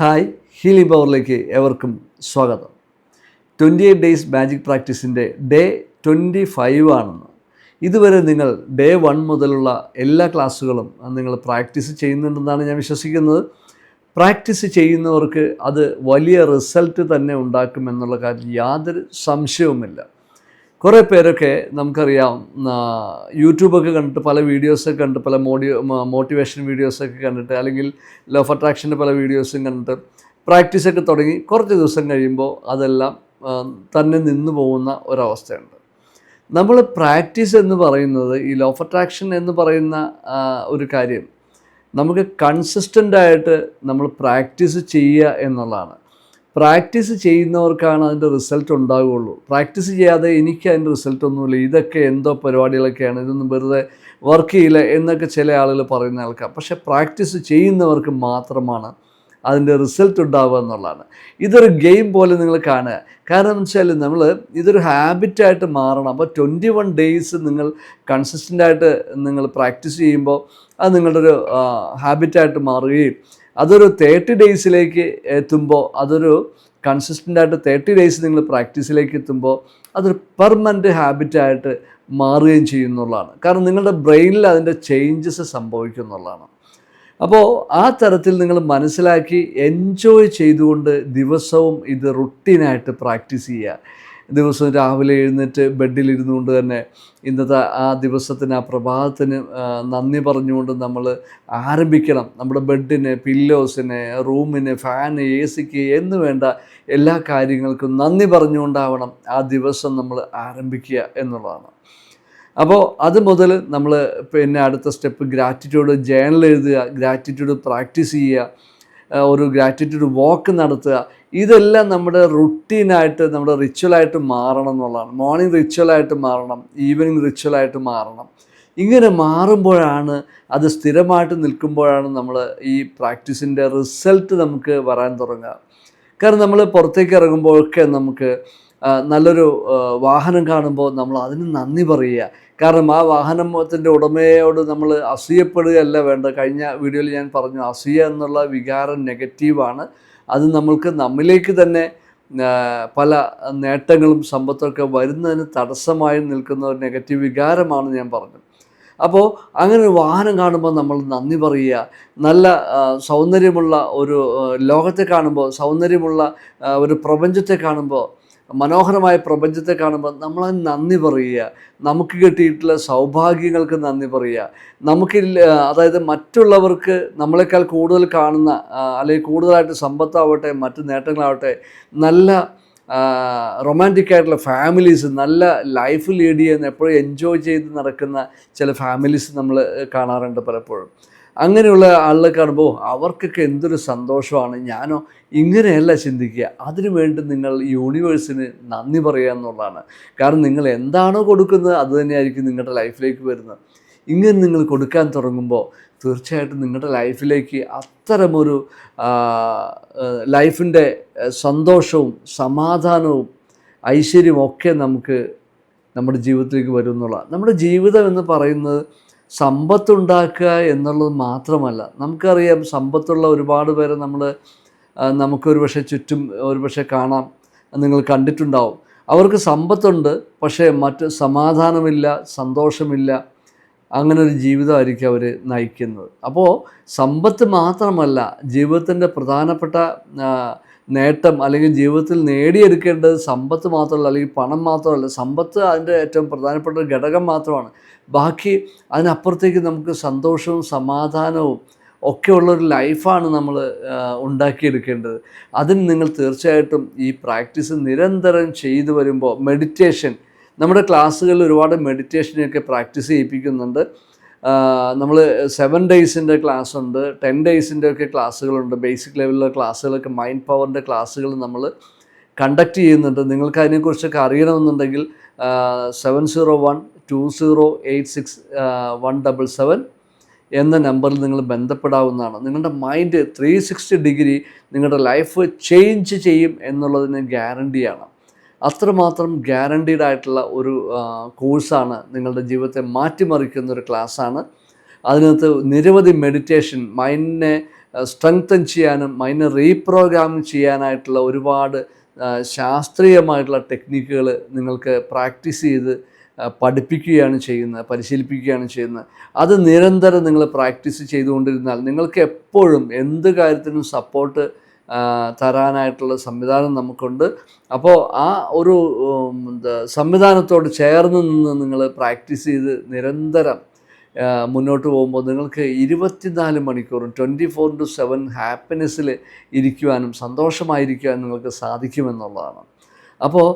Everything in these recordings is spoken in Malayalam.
ഹായ് ഹീലിംഗ് പവറിലേക്ക് ഏവർക്കും സ്വാഗതം. ട്വന്റി എയ്റ്റ് ഡേയ്സ് മാജിക് പ്രാക്ടീസിന്റെ ഡേ ട്വന്റി ഫൈവ് ആണെന്ന്. ഇതുവരെ നിങ്ങൾ ഡേ വൺ മുതലുള്ള എല്ലാ ക്ലാസ്സുകളും നിങ്ങൾ പ്രാക്ടീസ് ചെയ്യുന്നുണ്ടെന്നാണ് ഞാൻ വിശ്വസിക്കുന്നത്. പ്രാക്ടീസ് ചെയ്യുന്നവർക്ക് അത് വലിയ റിസൾട്ട് തന്നെ ഉണ്ടാക്കുമെന്നുള്ള കാര്യം യാതൊരു സംശയവുമില്ല. കുറേ പേരൊക്കെ നമുക്കറിയാം യൂട്യൂബൊക്കെ കണ്ടിട്ട് പല വീഡിയോസൊക്കെ കണ്ട് പല മോഡി മോട്ടിവേഷൻ വീഡിയോസൊക്കെ കണ്ടിട്ട് അല്ലെങ്കിൽ ലോ ഓഫ് അട്രാക്ഷന്റെ പല വീഡിയോസും കണ്ടിട്ട് പ്രാക്ടീസൊക്കെ തുടങ്ങി കുറച്ച് ദിവസം കഴിയുമ്പോൾ അതെല്ലാം തന്നെ നിന്നു പോകുന്ന ഒരവസ്ഥയുണ്ട്. നമ്മൾ പ്രാക്ടീസ് എന്ന് പറയുന്നത് ഈ ലോ ഓഫ് അട്രാക്ഷൻ എന്ന് പറയുന്ന ഒരു കാര്യം നമുക്ക് കൺസിസ്റ്റന്റായിട്ട് നമ്മൾ പ്രാക്ടീസ് ചെയ്യുക എന്നുള്ളതാണ്. പ്രാക്ടീസ് ചെയ്യുന്നവർക്കാണ് അതിന്റെ റിസൾട്ട് ഉണ്ടാവുകയുള്ളൂ. പ്രാക്ടീസ് ചെയ്യാതെ എനിക്ക് അതിന്റെ റിസൾട്ട് ഒന്നുമില്ല. ഇതൊക്കെ എന്തോ പരിപാടികളൊക്കെയാണ്. ഇതൊന്നും വെറുതെ വർക്ക് ചെയ്യില്ല എന്നൊക്കെ ചില ആളുകൾ പറയുന്ന ആൾക്കാർ. പക്ഷേ പ്രാക്ടീസ് ചെയ്യുന്നവർക്ക് മാത്രമാണ് അതിന്റെ റിസൾട്ട് ഉണ്ടാവുക എന്നുള്ളതാണ്. ഇതൊരു ഗെയിം പോലെ നിങ്ങൾ കാണുക. കാരണം വെച്ചാൽ നമ്മൾ ഇതൊരു ഹാബിറ്റായിട്ട് മാറണം. അപ്പോൾ ട്വന്റി വൺ ഡേയ്സ് നിങ്ങൾ കൺസിസ്റ്റന്റായിട്ട് നിങ്ങൾ പ്രാക്ടീസ് ചെയ്യുമ്പോൾ അത് നിങ്ങളുടെ ഒരു ഹാബിറ്റായിട്ട് മാറുകയും അതൊരു തേർട്ടി ഡേയ്സിലേക്ക് എത്തുമ്പോൾ അതൊരു കൺസിസ്റ്റന്റ് ആയിട്ട് തേർട്ടി ഡേയ്സ് നിങ്ങൾ പ്രാക്ടീസിലേക്ക് എത്തുമ്പോൾ അതൊരു പെർമനന്റ് ഹാബിറ്റായിട്ട് മാറുകയും ചെയ്യുന്നുള്ളതാണ് കാരണം നിങ്ങളുടെ ബ്രെയിനിൽ അതിന്റെ ചേഞ്ചസ് സംഭവിക്കുന്നുള്ളതാണ് അപ്പോൾ ആ തരത്തിൽ നിങ്ങൾ മനസ്സിലാക്കി എൻജോയ് ചെയ്തുകൊണ്ട് ദിവസവും ഇത് റുട്ടീനായിട്ട് പ്രാക്ടീസ് ചെയ്യുക. ദിവസവും രാവിലെ എഴുന്നേറ്റ് ബെഡിലിരുന്നു കൊണ്ട് തന്നെ ഇന്നത്തെ ആ ദിവസത്തിന് ആ പ്രഭാതത്തിന് നന്ദി പറഞ്ഞുകൊണ്ട് നമ്മൾ ആരംഭിക്കണം. നമ്മുടെ ബെഡിന് പില്ലോസിന് റൂമിന് ഫാന് എ സിക്ക് എന്ന് വേണ്ട എല്ലാ കാര്യങ്ങൾക്കും നന്ദി പറഞ്ഞുകൊണ്ടാവണം ആ ദിവസം നമ്മൾ ആരംഭിക്കുക എന്നുള്ളതാണ്. അപ്പോൾ അത് മുതൽ നമ്മൾ പിന്നെ അടുത്ത സ്റ്റെപ്പ് ഗ്രാറ്റിറ്റ്യൂഡ് ജേണൽ എഴുതുക ഗ്രാറ്റിറ്റ്യൂഡ് പ്രാക്ടീസ് ചെയ്യുക. ഒരു ഗ്രാറ്റിറ്റ്യൂഡ് വാക്ക് നടത്തുക. ഇതെല്ലാം നമ്മുടെ റുട്ടീനായിട്ട് നമ്മുടെ റിച്വലായിട്ട് മാറണം എന്നുള്ളതാണ്. മോർണിംഗ് റിച്വലായിട്ട് മാറണം ഈവനിങ് റിച്വലായിട്ട് മാറണം. ഇങ്ങനെ മാറുമ്പോഴാണ് അത് സ്ഥിരമായിട്ട് നിൽക്കുമ്പോഴാണ് നമ്മൾ ഈ പ്രാക്ടീസിന്റെ റിസൾട്ട് നമുക്ക് വരാൻ തുടങ്ങുക. കാരണം നമ്മൾ പുറത്തേക്ക് ഇറങ്ങുമ്പോഴൊക്കെ നമുക്ക് നല്ലൊരു വാഹനം കാണുമ്പോൾ നമ്മൾ അതിന് നന്ദി പറയുക. കാരണം ആ വാഹനത്തിന്റെ ഉടമയോട് നമ്മൾ അസൂയപ്പെടുകയല്ല വേണ്ടത്. കഴിഞ്ഞ വീഡിയോയിൽ ഞാൻ പറഞ്ഞു അസൂയ എന്നുള്ള വികാരം നെഗറ്റീവാണ്. അത് നമ്മൾക്ക് നമ്മിലേക്ക് തന്നെ പല നേട്ടങ്ങളും സമ്പത്തൊക്കെ വരുന്നതിന് തടസ്സമായി നിൽക്കുന്ന ഒരു നെഗറ്റീവ് വികാരമാണ് ഞാൻ പറഞ്ഞത് അപ്പോൾ അങ്ങനെ ഒരു വാഹനം കാണുമ്പോൾ നമ്മൾ നന്ദി പറയുക. നല്ല സൗന്ദര്യമുള്ള ഒരു ലോകത്തെ കാണുമ്പോൾ സൗന്ദര്യമുള്ള ഒരു പ്രപഞ്ചത്തെ കാണുമ്പോൾ മനോഹരമായ പ്രപഞ്ചത്തെ കാണുമ്പോൾ നമ്മൾ നന്ദി പറയുക. നമുക്ക് കിട്ടിയിട്ടുള്ള സൗഭാഗ്യങ്ങൾക്ക് നന്ദി പറയുക. നമുക്ക് അതായത് മറ്റുള്ളവർക്ക് നമ്മളെക്കാൾ കൂടുതൽ കാണുന്ന അല്ലെങ്കിൽ കൂടുതലായിട്ട് സമ്പത്താവട്ടെ മറ്റ് നേട്ടങ്ങളാവട്ടെ നല്ല റൊമാന്റിക് ആയിട്ടുള്ള ഫാമിലീസ് നല്ല ലൈഫ് ലീഡ് ചെയ്യുന്ന എപ്പോഴും എൻജോയ് ചെയ്ത് നടക്കുന്ന ചില ഫാമിലീസ് നമ്മൾ കാണാറുണ്ട് പലപ്പോഴും. അങ്ങനെയുള്ള ആളുകളെ കാണുമ്പോൾ അവർക്കൊക്കെ എന്തൊരു സന്തോഷമാണ്. ഞാനോ ഇങ്ങനെയല്ല ചിന്തിക്കുക. അതിനു വേണ്ടി നിങ്ങൾ യൂണിവേഴ്സിന് നന്ദി പറയുക എന്നുള്ളതാണ്. കാരണം നിങ്ങൾ എന്താണോ കൊടുക്കുന്നത് അത് തന്നെയായിരിക്കും നിങ്ങളുടെ ലൈഫിലേക്ക് വരുന്നത്. ഇങ്ങനെ നിങ്ങൾ കൊടുക്കാൻ തുടങ്ങുമ്പോൾ തീർച്ചയായിട്ടും നിങ്ങളുടെ ലൈഫിലേക്ക് അത്തരമൊരു ലൈഫിന്റെ സന്തോഷവും സമാധാനവും ഐശ്വര്യവും ഒക്കെ നമുക്ക് നമ്മുടെ ജീവിതത്തിലേക്ക് വരും എന്നുള്ള നമ്മുടെ ജീവിതം എന്ന് പറയുന്നത് സമ്പത്തുണ്ടാക്കുക എന്നുള്ളത് മാത്രമല്ല നമുക്കറിയാം സമ്പത്തുള്ള ഒരുപാട് പേരെ നമ്മൾ നമുക്കൊരു പക്ഷേ ചുറ്റും ഒരു പക്ഷേ കാണാം നിങ്ങൾ കണ്ടിട്ടുണ്ടാവും. അവർക്ക് സമ്പത്തുണ്ട് പക്ഷേ മറ്റ് സമാധാനമില്ല സന്തോഷമില്ല അങ്ങനെ ഒരു ജീവിതമായിരിക്കും അവർ നയിക്കുന്നത്. അപ്പോൾ സമ്പത്ത് മാത്രമല്ല ജീവിതത്തിന്റെ പ്രധാനപ്പെട്ട നേട്ടം അല്ലെങ്കിൽ ജീവിതത്തിൽ നേടിയെടുക്കേണ്ടത് സമ്പത്ത് മാത്രമല്ല അല്ലെങ്കിൽ പണം മാത്രമല്ല. സമ്പത്ത് അതിന്റെ ഏറ്റവും പ്രധാനപ്പെട്ട ഒരു ഘടകം മാത്രമാണ്. ബാക്കി അതിനപ്പുറത്തേക്ക് നമുക്ക് സന്തോഷവും സമാധാനവും ഒക്കെയുള്ളൊരു ലൈഫാണ് നമ്മൾ ഉണ്ടാക്കിയെടുക്കേണ്ടത്. അതിന് നിങ്ങൾ തീർച്ചയായിട്ടും ഈ പ്രാക്ടീസ് നിരന്തരം ചെയ്തു വരുമ്പോൾ മെഡിറ്റേഷൻ നമ്മുടെ ക്ലാസ്സുകളിൽ ഒരുപാട് മെഡിറ്റേഷനെയൊക്കെ പ്രാക്ടീസ് ചെയ്യിപ്പിക്കുന്നുണ്ട്. നമ്മൾ സെവൻ ഡേയ്സിന്റെ ക്ലാസ് ഉണ്ട് ടെൻ ഡേയ്സിന്റെ ഒക്കെ ക്ലാസ്സുകളുണ്ട് ബേസിക് ലെവലിലെ ക്ലാസ്സുകളൊക്കെ മൈൻഡ് പവറിന്റെ ക്ലാസ്സുകൾ നമ്മൾ കണ്ടക്ട് ചെയ്യുന്നുണ്ട്. നിങ്ങൾക്ക് അതിനെക്കുറിച്ചൊക്കെ അറിയണമെന്നുണ്ടെങ്കിൽ seven zero one two zero eight six one double seven എന്ന നമ്പറിൽ നിങ്ങൾ ബന്ധപ്പെടാവുന്നതാണ്. നിങ്ങളുടെ മൈൻഡ് ത്രീ സിക്സ്റ്റി ഡിഗ്രി നിങ്ങളുടെ ലൈഫ് ചേഞ്ച് ചെയ്യും എന്നുള്ളതിന് ഗ്യാരണ്ടിയാണ് അത്രമാത്രം ഗ്യാരണ്ടീഡ് ആയിട്ടുള്ള ഒരു കോഴ്സാണ് നിങ്ങളുടെ ജീവിതത്തെ മാറ്റിമറിക്കുന്ന ഒരു ക്ലാസ്സാണ് അതിനകത്ത് നിരവധി മെഡിറ്റേഷൻ മൈൻഡിനെ സ്ട്രെങ്തൻ ചെയ്യാനും മൈൻഡിനെ റീപ്രോഗ്രാം ചെയ്യാനായിട്ടുള്ള ഒരുപാട് ശാസ്ത്രീയമായിട്ടുള്ള ടെക്നിക്കുകൾ നിങ്ങൾക്ക് പ്രാക്ടീസ് ചെയ്ത് പഠിപ്പിക്കുകയാണ് ചെയ്യുന്നത് പരിശീലിപ്പിക്കുകയാണ് ചെയ്യുന്നത്. അത് നിരന്തരം നിങ്ങൾ പ്രാക്ടീസ് ചെയ്തുകൊണ്ടിരുന്നാൽ നിങ്ങൾക്ക് എപ്പോഴും എന്ത് കാര്യത്തിനും സപ്പോർട്ട് തരാനായിട്ടുള്ള സംവിധാനം നമുക്കുണ്ട്. അപ്പോൾ ആ ഒരു സംവിധാനത്തോട് ചേർന്ന് നിന്ന് നിങ്ങൾ പ്രാക്ടീസ് ചെയ്ത് നിരന്തരം മുന്നോട്ട് പോകുമ്പോൾ നിങ്ങൾക്ക് ഇരുപത്തിനാല് മണിക്കൂറും ട്വന്റി ഫോർ ടു സെവൻ ഹാപ്പിനെസ്സിൽ ഇരിക്കുവാനും സന്തോഷമായിരിക്കുവാനും നിങ്ങൾക്ക് സാധിക്കുമെന്നുള്ളതാണ്. അപ്പോൾ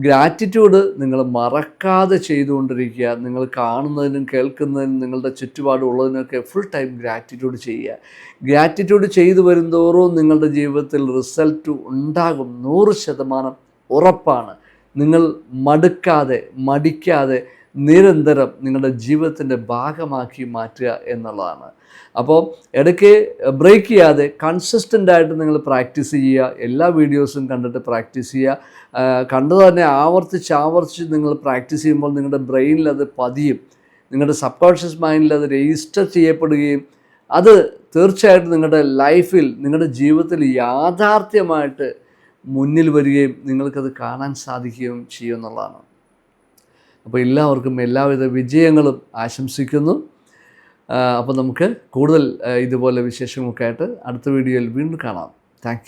ഗ്രാറ്റിറ്റ്യൂഡ് നിങ്ങൾ മറക്കാതെ ചെയ്തുകൊണ്ടിരിക്കുക നിങ്ങൾ കാണുന്നതിനും കേൾക്കുന്നതിനും നിങ്ങളുടെ ചുറ്റുപാടുള്ളതിനൊക്കെ ഫുൾ ടൈം ഗ്രാറ്റിറ്റ്യൂഡ് ചെയ്യുക. ഗ്രാറ്റിറ്റ്യൂഡ് ചെയ്തു വരുന്തോറും നിങ്ങളുടെ ജീവിതത്തിൽ റിസൾട്ട് ഉണ്ടാകും. നൂറ് ശതമാനം ഉറപ്പാണ്. നിങ്ങൾ മടുക്കാതെ മടിക്കാതെ നിരന്തരം നിങ്ങളുടെ ജീവിതത്തിന്റെ ഭാഗമാക്കി മാറ്റുക എന്നുള്ളതാണ്. അപ്പോൾ ഇടയ്ക്ക് ബ്രേക്ക് ചെയ്യാതെ കൺസിസ്റ്റന്റ് ആയിട്ട് നിങ്ങൾ പ്രാക്ടീസ് ചെയ്യുക. എല്ലാ വീഡിയോസും കണ്ടിട്ട് പ്രാക്ടീസ് ചെയ്യുക. കണ്ടു തന്നെ ആവർത്തിച്ച് ആവർത്തിച്ച് നിങ്ങൾ പ്രാക്ടീസ് ചെയ്യുമ്പോൾ നിങ്ങളുടെ ബ്രെയിനിൽ അത് പതിയും. നിങ്ങളുടെ സബ് കോൺഷ്യസ് മൈൻഡിൽ അത് രജിസ്റ്റർ ചെയ്യപ്പെടുകയും അത് തീർച്ചയായിട്ടും നിങ്ങളുടെ ലൈഫിൽ നിങ്ങളുടെ ജീവിതത്തിൽ യാഥാർത്ഥ്യമായിട്ട് മുന്നിൽ വരികയും നിങ്ങൾക്കത് കാണാൻ സാധിക്കുകയും ചെയ്യുമെന്നുള്ളതാണ്. അപ്പോൾ എല്ലാവർക്കും എല്ലാവിധ വിജയങ്ങളും ആശംസിക്കുന്നു. അപ്പോൾ നമുക്ക് കൂടുതൽ ഇതുപോലെ വിശേഷങ്ങളൊക്കെ ആയിട്ട് അടുത്ത വീഡിയോയിൽ വീണ്ടും കാണാം. താങ്ക്